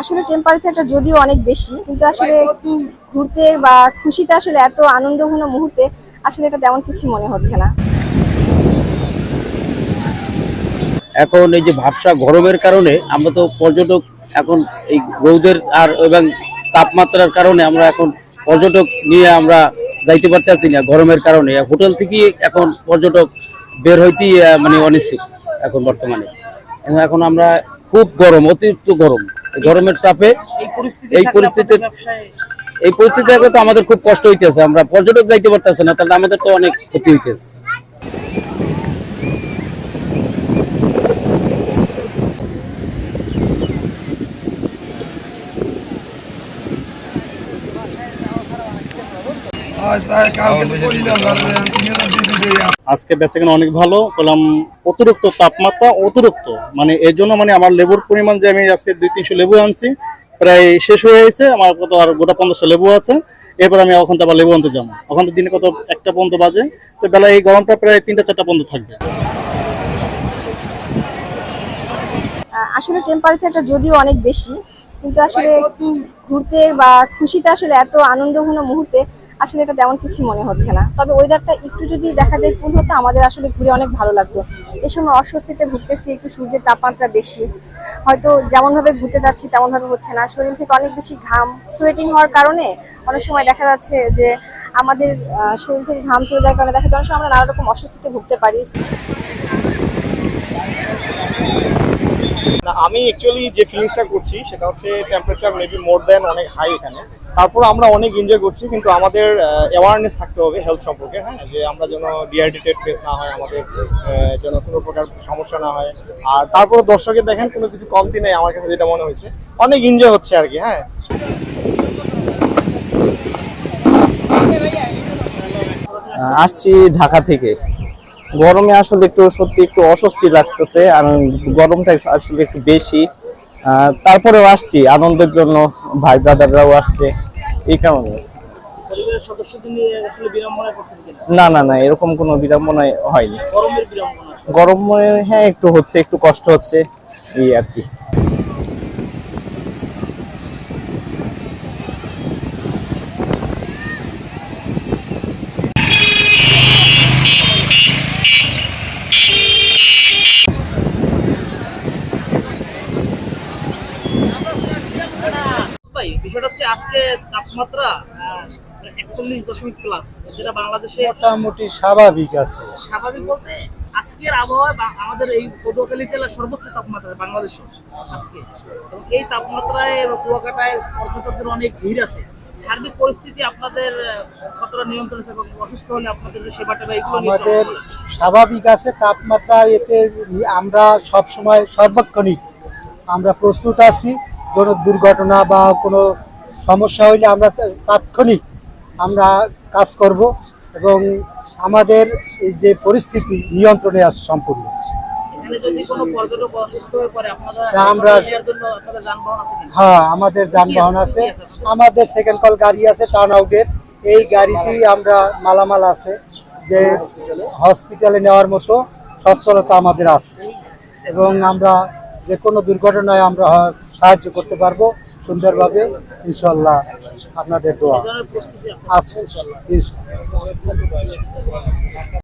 আসলে টেম্পারেচারটা যদিও অনেক বেশি, কিন্তু আসলে ঘুরতে বা খুশিতে আসলে এত আনন্দঘন মুহূর্তে আসলে এটা তেমন কিছু মনে হচ্ছে না। এখন এই যে ভাবসা গরমের কারণে আমরা তো পর্যটক এখন এই রৌদের আর এবং তাপমাত্রার কারণে আমরা এখন পর্যটক নিয়ে আমরা যাইতে পারতেছি না গরমের কারণে। হোটেল থেকে এখন পর্যটক বের হইতেই মানে অনিশ্চিত এখন বর্তমানে। এখন আমরা খুব গরম, অতিরিক্ত গরম। গরমের চাপে। এই পরিস্থিতি এই পরিস্থিতি তো আমাদের খুব কষ্ট হইতেছে আমরা পর্যটক যাইতে পারতেছে না তাহলে আমাদের তো অনেক ক্ষতি হইতেছে। আজকে বেসিক্যালি অনেক ভালো, বললাম অতিরিক্ত তাপমাত্রা, অতিরিক্ত। মানে এর জন্য মানে আমার লেবুর পরিমাণ যে আমি আজকে দুই তিনশো লেবু আনছি, প্রায় শেষ হয়ে গেছে, আমার কত আর গোটা পঞ্চাশটা লেবু আছে। এরপর আমি ওখান থেকে আবার লেবু আনতে যাব। ওখান থেকে দিনে কত একটা পর্যন্ত বাজে। তো বেলা এই গরমটা প্রায় তিনটা চারটা পর্যন্ত থাকবে। আসলে টেম্পারেচারটা যদিও অনেক বেশি, কিন্তু আসলে ঘুরতে বা খুশিতে আসলে এত আনন্দঘন মুহূর্তে আসলে এটা তেমন কিছু মনে হচ্ছে না। তবে ওয়েদারটা একটু যদি দেখা যায় কোন হতো আমাদের আসলে ঘুরে অনেক ভালো লাগতো। এই সময় অস্বস্তিতে ঘুরতেছি একটু সূর্যের তাপমাত্রা বেশি। হয়তো যেমনভাবে ঘুরতে যাচ্ছি, তেমনভাবে হচ্ছে না। শরীর থেকে অনেক বেশি ঘাম সোয়েটিং হওয়ার কারণে অনেক সময় দেখা যাচ্ছে যে আমাদের শরীর থেকে ঘাম চলে যাওয়ার কারণে দেখা যাচ্ছে অনেক সময় আমরা নানা রকম অস্বস্তিতে ভুগতে পারি। আমি অ্যাকচুয়ালি যে ফিলিংসটা করছি, সেটা হচ্ছে টেম্পারেচার মেবি মোর দেন অনেক হাই এখানে। তারপর আমরা অনেক এনজয় করছি, কিন্তু আমাদের অ্যাওয়ারনেস থাকতে হবে হেলথ সম্পর্কে হ্যাঁ? যে আমরা যেন ডিহাইড্রেটেড ফেস না হয়, আমাদের যেন কোনো প্রকার সমস্যা না হয়। আর তারপরে দর্শকের দেখেন, কোনো কিছু কমতি নেই আমার কাছে যেটা মনে হয়েছে। অনেক এনজয় হচ্ছে আর কি হ্যাঁ? আসছি ঢাকা থেকে। গরমে আসলে একটু সত্যি একটু অস্বস্তি লাগতেছে, আর গরমটা আসলে একটু বেশি। তারপরেও আসছি আনন্দের জন্য ভাই ব্রাদাররাও আসছে। এই কারণে। বিড়ম্বনায় না না না এরকম কোনো বিড়ম্বনা হয়নি। গরমের গরমে হ্যাঁ একটু হচ্ছে একটু কষ্ট হচ্ছে এই আর কি ভাই হচ্ছে তাপমাত্রা একচল্লিশ দশমিক প্লাস যেটা বাংলাদেশে মোটামুটি স্বাভাবিক আছে। স্বাভাবিক বলতে আজকের আবহাওয়া আমাদের এই পটুয়াখালী জেলার সর্বোচ্চ তাপমাত্রা বাংলাদেশে আজকে। এবং এই তাপমাত্রায় কুয়াকাটায় পর্যটকদের অনেক ভিড় আছে। সার্বিক পরিস্থিতি আপনাদের কতটা নিয়ন্ত্রণ এবং অসুস্থ হলে আপনাদের যে সেবাটা বা এগুলো আমাদের স্বাভাবিক আছে তাপমাত্রা এতে আমরা সব সময় সর্বক্ষণিক আমরা প্রস্তুত আছি। কোনো দুর্ঘটনা বা কোনো সমস্যা হইলে আমরা তাৎক্ষণিক আমরা কাজ করব এবং আমাদের এই যে পরিস্থিতি নিয়ন্ত্রণে আছে সম্পূর্ণ। হয়ে আমরা-? হ্যাঁ আমাদের যানবাহন আছে। আমাদের সেকেন্ড কল গাড়ি আছে টার্ন আউটের এই গাড়িতেই আমরা মালামাল আছে যে হসপিটালে নেওয়ার মতো সচ্ছলতা আমাদের আছে। এবং আমরা যে কোনো দুর্ঘটনায় আমরা সাহায্য করতে পারব। সুন্দরভাবে ইনশাল্লাহ আপনাদের দোয়া আছে ইনশাল্লাহ